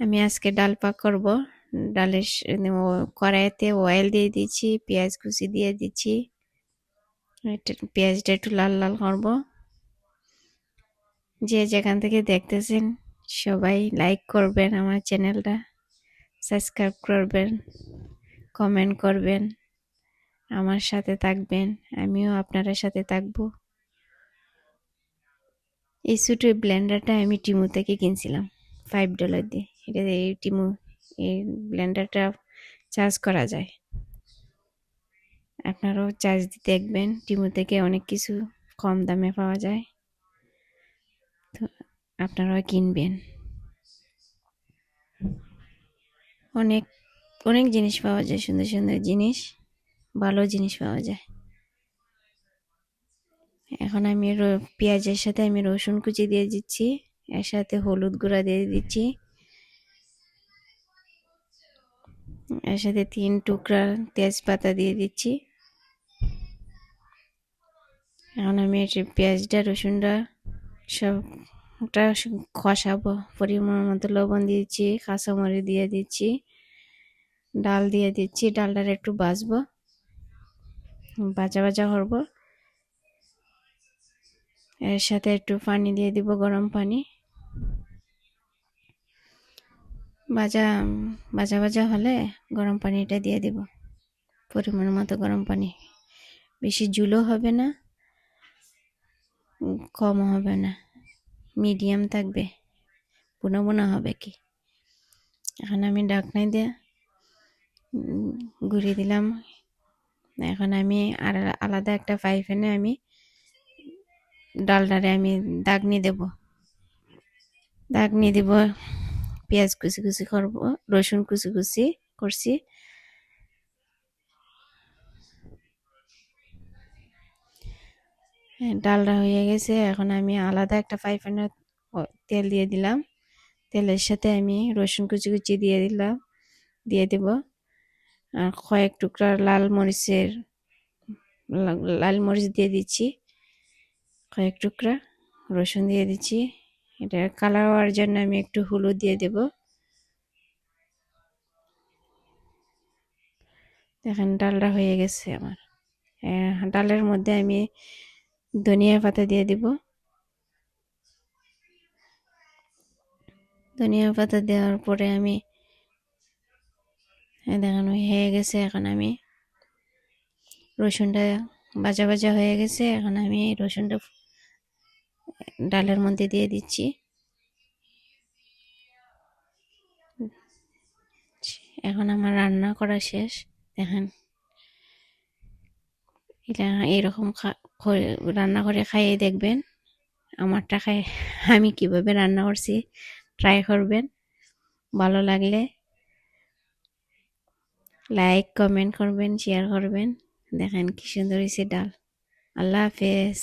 আমি আজকে ডাল পাক করব। ডালের কড়াইতে অয়েল দিয়ে দিচ্ছি, পেঁয়াজ কুচি দিয়ে দিচ্ছি। পেঁয়াজটা একটু লাল লাল করব। যে যেখান থেকে দেখতেছেন, সবাই লাইক করবেন আমার চ্যানেলটা সাবস্ক্রাইব করবেন কমেন্ট করবেন, আমার সাথে থাকবেন, আমিও আপনার সাথে থাকব। এই ছোটো ব্লেন্ডারটা আমি টিমু থেকে কিনছিলাম ফাইভ ডলার দিয়ে। এটা এই টিমু, এই ব্লেন্ডারটা চার্জ করা যায়। আপনারাও চার্জ দিতে দেখবেন, টিমু থেকে অনেক কিছু কম দামে পাওয়া যায়। তো আপনারাও কিনবেন। অনেক অনেক জিনিস পাওয়া যায়, সুন্দর সুন্দর জিনিস, ভালো জিনিস পাওয়া যায়। এখন আমি পেঁয়াজের সাথে আমি রসুন কুচি দিয়ে দিচ্ছি, এর সাথে হলুদ গুঁড়া দিয়ে দিচ্ছি। এর সাথে তিন টুকরা তেজপাতা দিয়ে দিচ্ছি। এখন আমি পেঁয়াজটা, রসুনটা সবটা কষাবো, পরিমাণ মতো লবণ দিয়েছি, কাঁচামরিচ দিয়ে দিচ্ছি, ডাল দিয়ে দিচ্ছি ডালটা একটু বাজবো ভাজা ভাজা করব। এর সাথে একটু পানি দিয়ে দিব, গরম পানি। ভাজা ভাজা ভাজা হলে গরম পানিটা দিয়ে দিব। পরিমাণ মতো গরম পানি। বেশি জুলও হবে না কম হবে না, মিডিয়াম থাকবে, বুনো বুনো হবে কি। এখন আমি ডাকনাই দিয়ে ঘুরিয়ে দিলাম। এখন আমি আর আলাদা একটা পাইফেনে আমি ডালটারে আমি দাগনি দেব। দাগনি দেব পেঁয়াজ কুচি কুচি করব রসুন কুচি কুচি করছি। হ্যাঁ, ডালটা হয়ে গেছে এখন আমি আলাদা একটা পাইফেনে তেল দিয়ে দিলাম। তেলের সাথে আমি রসুন কুচি কুচি দিয়ে দিলাম দিয়ে দেব। আর কয়েক টুকরা লাল মরিচের লাল মরিচ দিয়ে দিচ্ছি। কয়েক টুকরা রসুন দিয়ে দিচ্ছি। এটা কালার হওয়ার জন্য আমি একটু হলুদ দিয়ে দেব। দেখেন ডালটা হয়ে গেছে আমার। আহ, ডালের মধ্যে আমি ধনিয়া পাতা দিয়ে দিব। ধনিয়া পাতা দেওয়ার পরে আমি এই দেখেন হয়ে গেছে এখন আমি। রসুনটা ভাজা ভাজা হয়ে গেছে এখন আমি রসুনটা ডালের মধ্যে দিয়ে দিচ্ছি। এখন আমার রান্না করা শেষ, দেখেন। এটা এরকম রান্না করে খাইয়ে দেখবেন। আমারটা খাই, আমি কীভাবে রান্না করছি ট্রাই করবেন, ভালো লাগলে লাইক, কমেন্ট করবেন, শেয়ার করবেন। দেখেন কি সুন্দর হয়েছে ডাল। আল্লাহ হাফেজ।